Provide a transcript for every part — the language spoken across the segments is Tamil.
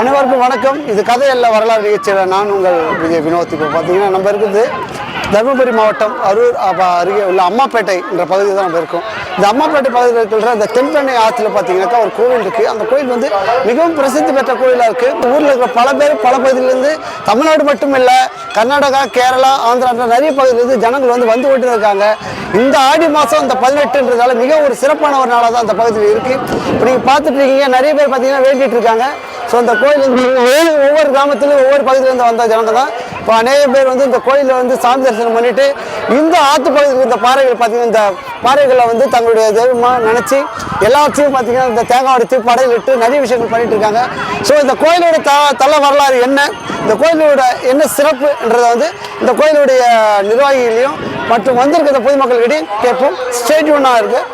அனைவருக்கும் வணக்கம். இது கதையல்ல வரலாறு நிகழ்ச்சியில் நான் உங்கள் விஜய் வினோத். இப்போ பார்த்தீங்கன்னா நம்ம இருக்குது தருமபுரி மாவட்டம் அரூர் அருகே உள்ள அம்மாப்பேட்டை என்ற பகுதியில் தான் நம்ம இருக்கோம். இந்த அம்மாப்பேட்டை பகுதியில் இருக்கிற இந்த தென்பெண்ணை ஆற்றுல பார்த்தீங்கன்னாக்கா ஒரு கோவில் இருக்குது அந்த கோவில் வந்து மிகவும் பிரசித்தி பெற்ற கோயிலாக இருக்குது ஊரில் இருக்கிற பல பேர் பல பகுதியிலேருந்து தமிழ்நாடு மட்டும் இல்லை கர்நாடகா கேரளா ஆந்திரா நிறைய பகுதியிலேருந்து ஜனங்கள் வந்து வந்து கொண்டு இருக்காங்க. இந்த ஆடி மாதம் இந்த பதினெட்டுன்றதால மிக ஒரு சிறப்பான ஒரு நாளாக தான் அந்த பகுதியில் இருக்குது இப்போ நீங்கள் பார்த்துட்டு இருக்கீங்க நிறைய பேர் பார்த்தீங்கன்னா வேண்டிகிட்டு இருக்காங்க. ஸோ அந்த கோயில் ஒவ்வொரு- ஒவ்வொரு கிராமத்திலும் ஒவ்வொரு பகுதியிலேருந்து வந்த ஜனங்க தான். இப்போ அநேக பேர் வந்து இந்த கோயிலில் வந்து சாமி தரிசனம் பண்ணிட்டு இந்த ஆற்று பகுதியில் இந்த பாறைகள் பார்த்தீங்கன்னா இந்த பாறைகளை வந்து தங்களுடைய தெய்வமாக நினச்சி எல்லாத்தையும் பார்த்தீங்கன்னா இந்த தேங்காய் உடைத்து படையில் இட்டு நிறைய விஷயங்கள் பண்ணிட்டு இருக்காங்க. ஸோ இந்த கோயிலோட த தல வரலாறு என்ன? இந்த கோயிலோட என்ன சிறப்புன்றதை வந்து இந்த கோயிலுடைய நிர்வாகிகளையும் மற்றும் வந்திருக்கிற பொதுமக்கள்கிட்டையும் கேட்போம். ஸ்டேட் இருக்குது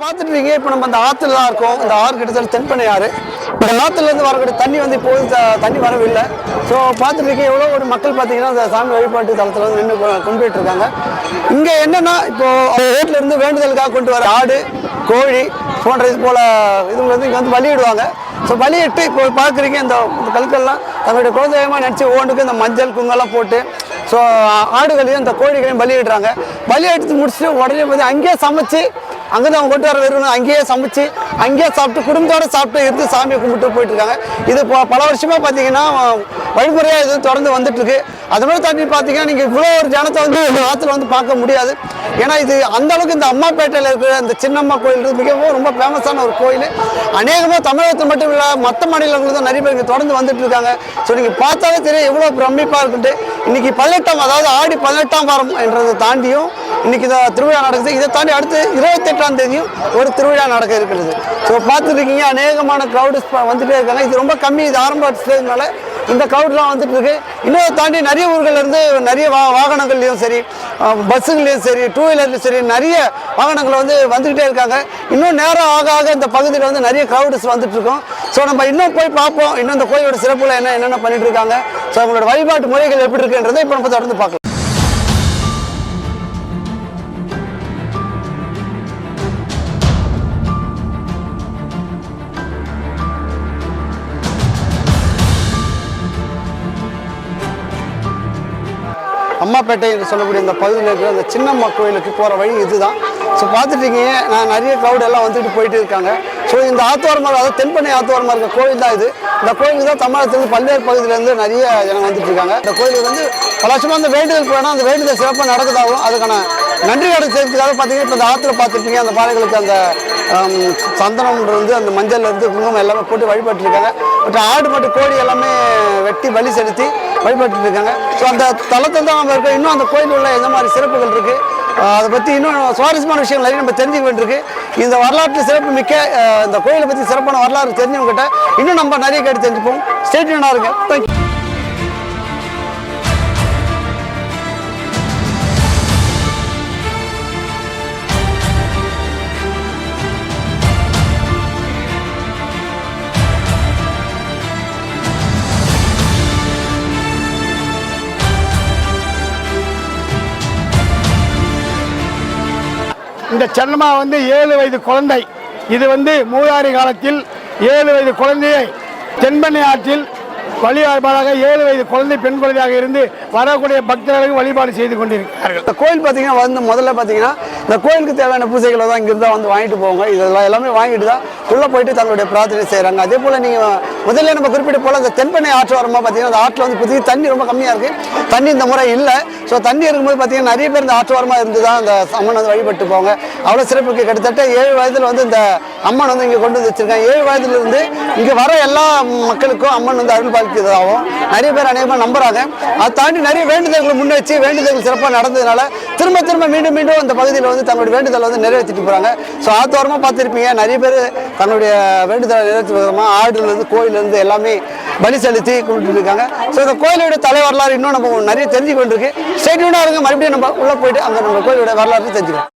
பார்த்துட்டுருக்கீங்க. இப்போ நம்ம அந்த ஆற்றுல தான் இருக்கோம். இந்த ஆறு கிட்டத்தட்ட தென்பண்ணை ஆறு இந்த ஆற்றுல இருந்து வரக்கூடிய தண்ணி வந்து இப்போது த- தண்ணி வரவில்லை. ஸோ பார்த்துட்டுருக்கீங்க. எவ்வளோ ஒரு மக்கள் பார்த்தீங்கன்னா அந்த சாமி வழிபாட்டு தளத்தில் வந்து நின்று கொண்டு போயிட்டு இருக்காங்க இங்கே என்னென்னா இப்போ வீட்டில் இருந்து வேண்டுதலுக்காக கொண்டு வர ஆடு கோழி போன்ற இது போல் இதுங்களை வந்து இங்கே வந்து பலியிடுவாங்க. ஸோ பலியிட்டு இப்போ பார்க்குறீங்க இந்த கல்கள்லாம் தங்களுடைய குலதெய்வமாக நினச்சி ஓண்டுக்கு இந்த மஞ்சள் குங்கெல்லாம் போட்டு ஸோ ஆடுகளையும் இந்த கோழிகளையும் பலியிடுறாங்க. பலி எடுத்து முடிச்சுட்டு உடனே வந்து அங்கேயே சமைச்சு அங்கே தான் அவங்க கொண்டு வர வெறும் அங்கேயே சமைச்சு அங்கேயே சாப்பிட்டு குடும்பத்தோடு சாப்பிட்டு இருந்து சாமியை கும்பிட்டு போயிட்டு இருக்காங்க. இது பல வருஷமா பார்த்தீங்கன்னா வழிமுறையாக இது தொடர்ந்து வந்துட்டு இருக்கு அது மாதிரி தாண்டி பார்த்தீங்கன்னா நீங்கள் இவ்வளோ ஒரு ஜனத்தை வந்து இந்த ஆற்றுல வந்து பார்க்க முடியாது. ஏன்னா இது அந்த அளவுக்கு இந்த அம்மாப்பேட்டையில் இருக்கிற இந்த சின்னம்மா கோயில் மிகவும் ரொம்ப ஃபேமஸான ஒரு கோயில். அநேகமாக தமிழகத்தில் மட்டும் இல்லை மற்ற மாநிலங்களும் தான் நிறைய பேர் இங்கே தொடர்ந்து வந்துட்டு இருக்காங்க. ஸோ நீங்கள் பார்த்தாலே தெரியும் எவ்வளோ பிரமிப்பாக இருக்குன்ட்டு. இன்னைக்கு பதினெட்டாம் அதாவது ஆடி பதினெட்டாம் வாரம் என்றதை தாண்டியும் இன்னைக்கு இந்த திருவிழா நடக்குது. இதை தாண்டி அடுத்து இருபத்தெட்டாம் தேதியும் ஒரு திருவிழா நடக்க இருக்கிறது. ஸோ பார்த்துருக்கீங்க அநேகமான க்ரௌடு வந்துட்டே இருக்காங்க. இது ரொம்ப கம்மி இது ஆரம்ப ஸ்டேஜ்னால இந்த க்ரௌட்லாம் வந்துட்டு இருக்கு. இன்னும் தாண்டி நிறைய ஊர்கள்லேருந்து நிறைய வா வாகனங்கள்லையும் சரி பஸ்ஸுங்களையும் சரி டூ வீலர்லையும் சரி நிறைய வாகனங்கள் வந்து வந்துக்கிட்டே இருக்காங்க. இன்னும் நேரம் ஆக ஆக இந்த பகுதியில் வந்து நிறைய க்ரௌட்ஸ் வந்துட்டு இருக்கோம். ஸோ நம்ம இன்னும் போய் பார்ப்போம். இன்னும் இந்த கோயிலோட சிறப்புல என்ன என்னென்ன பண்ணிட்டு இருக்காங்க. ஸோ அவங்களோட வழிபாட்டு முறைகள் எப்படி இருக்குன்றதை இப்போ நம்ம தொடர்ந்து பார்க்கலாம். அம்மாப்பேட்டை என்று சொல்லக்கூடிய இந்த பகுதியில் இருக்கிற அந்த சின்னம்மா கோயிலுக்கு போகிற வழி இதுதான். ஸோ பார்த்துட்டீங்க நான் நிறைய க்ரௌட் எல்லாம் வந்துட்டு போயிட்டு இருக்காங்க. ஸோ இந்த ஆத்தோரமாக அதாவது தென்பண்ணை ஆத்தோரமாக இருக்க கோயில் தான் இது. இந்த கோயிலுக்கு தான் தமிழகத்துலேருந்து பல்வேறு பகுதியிலேருந்து நிறைய ஜனம் வந்துட்டு இருக்காங்க. இந்த கோயிலுக்கு வந்து பல வருஷமாக அந்த வேண்டுதல் போனால் அந்த வேண்டுதல் சிறப்பாக நடக்குதாகும் அதுக்கான நன்றி கடன் செய்யறதுக்காக பார்த்தீங்கன்னா இப்போ இந்த ஆற்றுல பார்த்துருப்பீங்க. அந்த பாறைகளுக்கு அந்த ஆம், சந்தனம்ன்றது அந்த மஞ்சள் இருந்து குங்குமம் எல்லாமே போட்டு வழிபட்டுருக்காங்க. பட் ஆடு மட்டும் கோழி எல்லாமே வெட்டி பலி செலுத்தி வழிபட்டு இருக்காங்க ஸோ அந்த தளத்தில் தான் நம்ம இருக்கோம் இன்னும் அந்த கோயில் உள்ள எந்த மாதிரி சிறப்புகள் இருக்கு? அதை பற்றி இன்னும் சுவாரஸ்யமான விஷயங்கள் நிறைய நம்ம தெரிஞ்சுக்க வேண்டியிருக்கு. இந்த வரலாற்று சிறப்பு மிக்க இந்த கோயிலை பற்றி சிறப்பான வரலாறு தெரிஞ்சவங்ககிட்ட இன்னும் நம்ம நிறைய கேட்டு தெரிஞ்சுப்போம். ஸ்டேட்மெண்டாக இருக்கு தேங்க்யூ இந்த சென்னம்மா வந்து ஏழு வயது குழந்தை. இது வந்து மூதாரி காலத்தில் ஏழு வயது குழந்தையை தென்பண்ணை ஆற்றில் வழிபாடாக ஏழு வயது குழந்தை பெண் குழந்தையாக இருந்து வரக்கூடிய பக்தர்களுக்கு வழிபாடு செய்து கொண்டிருக்கிறார்கள். இந்த கோயில் பார்த்தீங்கன்னா வந்து முதல்ல பார்த்தீங்கன்னா இந்த கோயிலுக்கு தேவையான பூஜைகளை தான் இங்கிருந்து வந்து வாங்கிட்டு போவாங்க. இதெல்லாம் எல்லாமே வாங்கிட்டு தான் உள்ளே போயிட்டு தங்களுடைய பிரார்த்தனை செய்கிறாங்க அதே போல் நீங்கள் முதல்ல நம்ம குறிப்பிட்ட போல் இந்த தென்பண்ணை ஆற்று வரமா பார்த்தீங்கன்னா அந்த ஆற்றில் வந்து புதிய தண்ணி ரொம்ப கம்மியாக இருக்குது தண்ணி இந்த முறை இல்லை. ஸோ தண்ணி இருக்கும்போது பார்த்தீங்கன்னா நிறைய பேர் இந்த ஆற்று வரமாக இருந்து தான் அந்த அம்மன் வந்து வழிபட்டு போவாங்க. அவ்வளோ சிறப்புக்கு கிட்டத்தட்ட ஏழு வயதில் வந்து இந்த அம்மன் வந்து இங்கே கொண்டு வந்து வச்சிருக்காங்க. ஏழு வயதுலேருந்து இங்கே வர எல்லா மக்களுக்கும் அம்மன் வந்து அருள் பாலிக்கிறதாகவும் நிறைய பேர் அநேகமாக நம்புறாங்க. அதை தாண்டி நிறைய வேண்டுதல்களை முன்னெச்சு வேண்டுதல்கள் சிறப்பாக நடந்ததுனால திரும்ப திரும்ப மீண்டும் மீண்டும் அந்த பகுதியில் வந்து தங்களுடைய வேண்டுதலை வந்து நிறைவேற்றிட்டு போகிறாங்க ஸோ ஆத்தோரமாக பார்த்துருப்பீங்க. நிறைய பேர் தன்னுடைய வேண்டுதலை நிறைவேற்றி விதமாக ஆடுலேருந்து கோயிலேருந்து எல்லாமே பலி செலுத்தி கும்பிட்டு இருக்காங்க. ஸோ இந்த கோயிலோட தலை வரலாறு இன்னும் நம்ம நிறைய தெரிஞ்சு கொண்டிருக்கு ஸ்டேட்யூனாக இருங்க. மறுபடியும் நம்ம உள்ளே போயிட்டு அந்த நம்ம கோயிலோட வரலாறு தெரிஞ்சுக்கலாம்.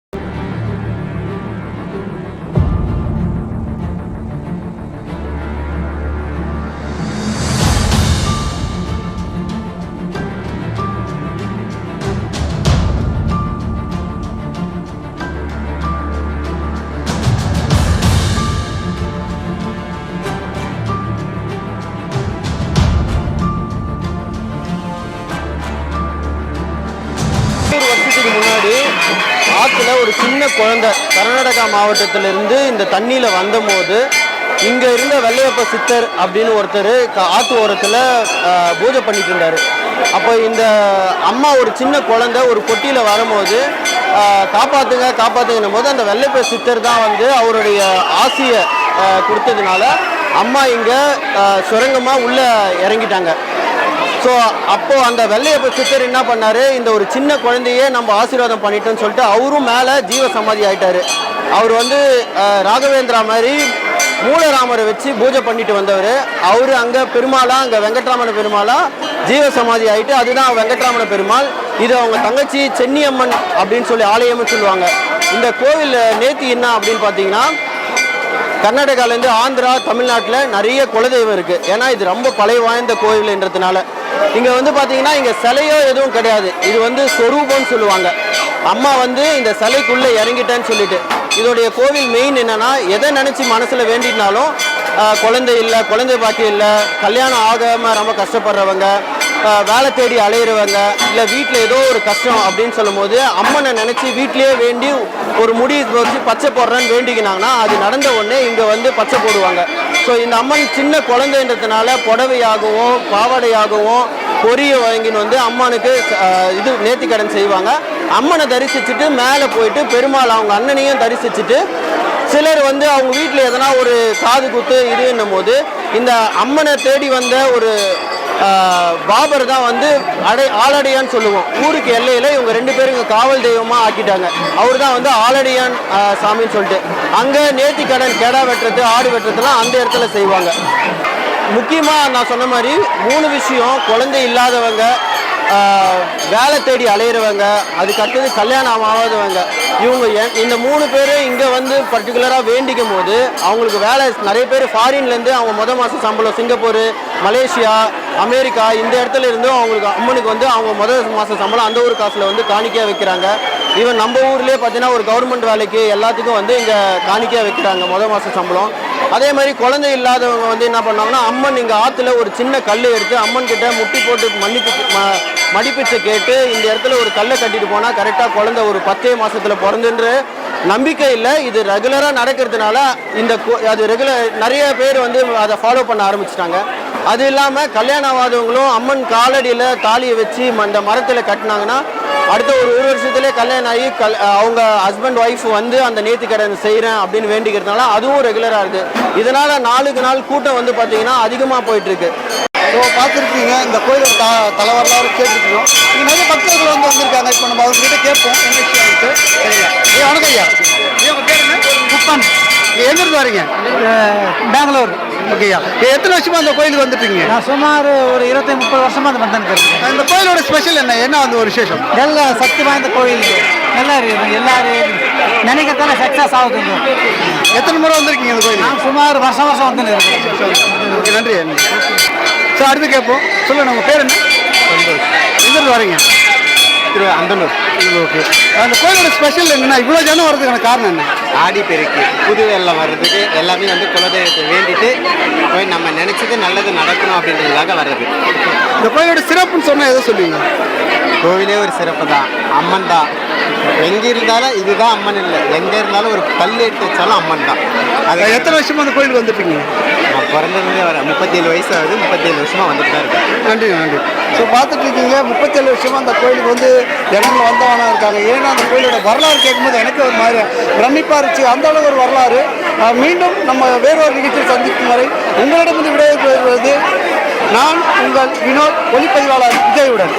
ஆற்றுல ஒரு சின்ன குழந்தை கர்நாடகா மாவட்டத்திலிருந்து இந்த தண்ணியில் வந்தபோது இங்கே இருந்த வெள்ளையப்ப சித்தர் அப்படின்னு ஒருத்தர் ஆற்று ஓரத்தில் பூஜை பண்ணிட்டு இருந்தார். அப்போ இந்த அம்மா ஒரு சின்ன குழந்தை ஒரு பொட்டியில் வரும்போது காப்பாற்றுங்க காப்பாத்துங்க போது அந்த வெள்ளைப்ப சித்தர் தான் வந்து அவருடைய ஆசையை கொடுத்ததுனால அம்மா இங்கே சுரங்கமாக உள்ளே இறங்கிட்டாங்க. ஸோ அப்போது அந்த வெள்ளையப்ப சித்தர் என்ன பண்ணார்? இந்த ஒரு சின்ன குழந்தையே நம்ம ஆசீர்வாதம் பண்ணிட்டோன்னு சொல்லிட்டு அவரும் மேலே ஜீவ சமாதி ஆகிட்டார் அவர் வந்து ராகவேந்திரா மாதிரி மூலராமரை வச்சு பூஜை பண்ணிட்டு வந்தவர். அவர் அங்கே பெருமாளா அங்கே வெங்கட்ராமன பெருமாளா ஜீவ சமாதி ஆகிட்டு அதுதான் வெங்கட்ராமன பெருமாள். இது அவங்க தங்கச்சி சென்னியம்மன் அப்படின்னு சொல்லி ஆலயம்னு சொல்லுவாங்க. இந்த கோவில் நேத்தி என்ன அப்படின்னு பார்த்தீங்கன்னா கர்நாடகாலேருந்து ஆந்திரா தமிழ்நாட்டில் நிறைய குலதெய்வம் இருக்குது ஏன்னா இது ரொம்ப பழைய வாய்ந்த கோவில்ன்றதுனால. இங்கே வந்து பார்த்தீங்கன்னா இங்கே சிலையோ எதுவும் கிடையாது. இது வந்து சொரூபம்னு சொல்லுவாங்க. அம்மா வந்து இந்த சிலைக்குள்ளே இறங்கிட்டேன்னு சொல்லிட்டு. இதோடைய கோவில் மெயின் என்னென்னா எதை நினச்சி மனசில் வேண்டினாலும் குழந்தை இல்லை குழந்தை பாக்கியம் இல்லை கல்யாணம் ஆகாமல் ரொம்ப கஷ்டப்படுறவங்க வேலை தேடி அலையிறவங்க இல்லை வீட்டில் ஏதோ ஒரு கஷ்டம் அப்படின்னு சொல்லும்போது அம்மனை நினச்சி வீட்லேயே வேண்டி ஒரு முடி வச்சு பச்சை போடுறேன்னு வேண்டிக்கினாங்கன்னா அது நடந்த உடனே இங்கே வந்து பச்சை போடுவாங்க. ஸோ இந்த அம்மன் சின்ன குழந்தைன்றதுனால புடவையாகவும் பாவாடையாகவும் பொரிய வாங்கின்னு வந்து அம்மனுக்கு இது நேர்த்திக்கடன் செய்வாங்க. அம்மனை தரிசிச்சுட்டு மேலே போயிட்டு பெருமாள் அவங்க அண்ணனையும் தரிசிச்சுட்டு சிலர் வந்து அவங்க வீட்டில் எதனா ஒரு காது குத்து இதுன்னும் போது இந்த அம்மனை தேடி வந்த ஒரு பாபர் தான் வந்து அடை ஆலடியான்னு சொல்லுவோம். ஊருக்கு எல்லையில் இவங்க ரெண்டு பேரும் இங்கே காவல் தெய்வமாக ஆக்கிட்டாங்க. அவர் தான் வந்து ஆலடியான் சாமின்னு சொல்லிட்டு. அங்கே நேர்த்தி கடன் கெடா வெட்டுறது ஆடு வெட்டுறதுலாம் அந்த இடத்துல செய்வாங்க. முக்கியமாக நான் சொன்ன மாதிரி மூணு விஷயம் குழந்தை இல்லாதவங்க வேலை தேடி அலையிறவங்க அதுக்கு அடுத்தது கல்யாணம் ஆகாதவங்க. இவங்க இந்த மூணு பேர் இங்கே வந்து பர்டிகுலராக வேண்டிக்கும் போது அவங்களுக்கு வேலை நிறைய பேர் ஃபாரின்லேருந்து அவங்க முத மாதம் சம்பளம் சிங்கப்பூர் மலேசியா அமெரிக்கா இந்த இடத்துல இருந்தும் அவங்களுக்கு அம்மனுக்கு வந்து அவங்க முதல் மாதம் சம்பளம் அந்த ஊர் காசில் வந்து காணிக்கையாக வைக்கிறாங்க. ஈவன் நம்ம ஊர்லேயே பார்த்தீங்கன்னா ஒரு கவர்மெண்ட் வேலைக்கு எல்லாத்துக்கும் வந்து இங்கே காணிக்கையாக வைக்கிறாங்க முதல் மாதம் சம்பளம். அதே மாதிரி குழந்தை இல்லாதவங்க வந்து என்ன பண்ணாங்கன்னா அம்மன் இங்கே ஆற்றுல ஒரு சின்ன கல் எடுத்து அம்மன் கிட்ட முட்டி போட்டு மன்னிப்பு மடிப்பிச்சை கேட்டு இந்த இடத்துல ஒரு கல்லை கட்டிட்டு போனால் கரெக்டாக குழந்தை ஒரு பத்தே மாசத்துல பிறந்துன்ற நம்பிக்கை இல்லை. இது ரெகுலராக நடக்கிறதுனால இந்த கோ- அது ரெகுலர் நிறைய பேர் வந்து அதை ஃபாலோ பண்ண ஆரம்பிச்சிட்டாங்க. அது இல்லாமல் கல்யாணம் ஆகாதவங்களும் அம்மன் காலடியில் தாலியை வச்சு ம- அந்த மரத்தில் கட்டினாங்கன்னா அடுத்த ஒரு ஒரு வருஷத்துலேயே கல்யாணம் ஆகி கல் அவங்க ஹஸ்பண்ட் ஒய்ஃப் வந்து அந்த நேர்த்தி கடன் செய்கிறேன் அப்படின்னு வேண்டிக்கிறதுனால அதுவும் ரெகுலராக இருக்குது இதனால் நாளுக்கு நாள் கூட்டம் வந்து பார்த்திங்கன்னா அதிகமாக போயிட்டுருக்கு ஸோ பார்த்துருக்கீங்க இந்த கோயிலோட த தலை வரலாறு கேட்டிருக்கோம் இங்கே நிறைய பக்தர்கள் வந்து வந்திருக்காங்க. இப்போ நம்ம அவங்ககிட்ட கேட்போம். என்ன விஷயம் இருக்கு சரிங்களா ஏ வணக்கம் ஐயா ஐயா உங்கள் பேர் என்ன? குப்பன் எங்கேருந்து வரீங்க? பெங்களூர். ஓகேயா எத்தனை வருஷமா அந்த கோயிலுக்கு வந்துட்டீங்க? நான் சுமார் ஒரு இருபத்தி முப்பது வருஷமா அந்த இருக்கேன் இந்த கோயிலோட ஸ்பெஷல் என்ன? என்ன அந்த ஒரு விசேஷம்? நல்ல சக்தி வாய்ந்த கோயில். நல்லா இருக்குது. எல்லாரும் நினைக்கிறதால சக்ஸஸ் ஆகுதுங்க எத்தனை முறை வந்திருக்கீங்க இந்த கோயிலுக்கு? நான் சுமார் வருஷம் வருஷம் வந்து நன்றி. சார் அடுத்து கேட்போம். சொல்லுங்க உங்கள் பேர் என்ன? எங்கேருந்து வரீங்க? திரு அந்தனூர். ஓகே. அந்த கோயிலோட ஸ்பெஷல் என்னன்னா இவ்வளோ ஜனம் வர்றதுக்கான காரணம் என்ன? ஆடி பெருக்கு புது வெள்ளம் வர்றதுக்கு எல்லாமே வந்து குலதெய்வத்தை வேண்டிட்டு போய் நம்ம நினைச்சது நல்லது நடக்கணும் அப்படின்றதுக்காக வர்றது. இந்த கோயிலோட சிறப்புன்னு சொன்னால் எதை சொல்லுவீங்க? கோவிலே ஒரு சிறப்பு தான். அம்மன் தான் எங்கே இருந்தாலும் இதுதான் அம்மன் இல்லை. எங்கே இருந்தாலும் ஒரு கல் எடுத்து வச்சாலும் அம்மன் தான் அது எத்தனை வருஷமா அந்த கோயிலுக்கு வந்துட்டீங்க? நான் பிறந்ததுலேருந்தே வர முப்பத்தேழு வயசு ஆகுது. முப்பத்தேழு வருஷமாக வந்துட்டு தான் இருக்கேன். நன்றி நன்றி. ஸோ பார்த்துட்டு இருக்கீங்க முப்பத்தேழு வருஷமா அந்த கோயிலுக்கு வந்து ஜனங்கள் வந்தவனா இருக்காங்க. ஏன்னா அந்த கோயிலோட வரலாறு கேட்கும்போது எனக்கு ஒரு மாதிரி பிரமிப்பாக இருந்துச்சு. அந்த அளவு ஒரு வரலாறு. மீண்டும் நம்ம வேறொரு நிகழ்ச்சியில் சந்திக்கும் வரை உங்களிடமிருந்து விடைபெறுவது நான் உங்கள் வினோத் ஒளிப்பதிவாளர் விஜயுடன்.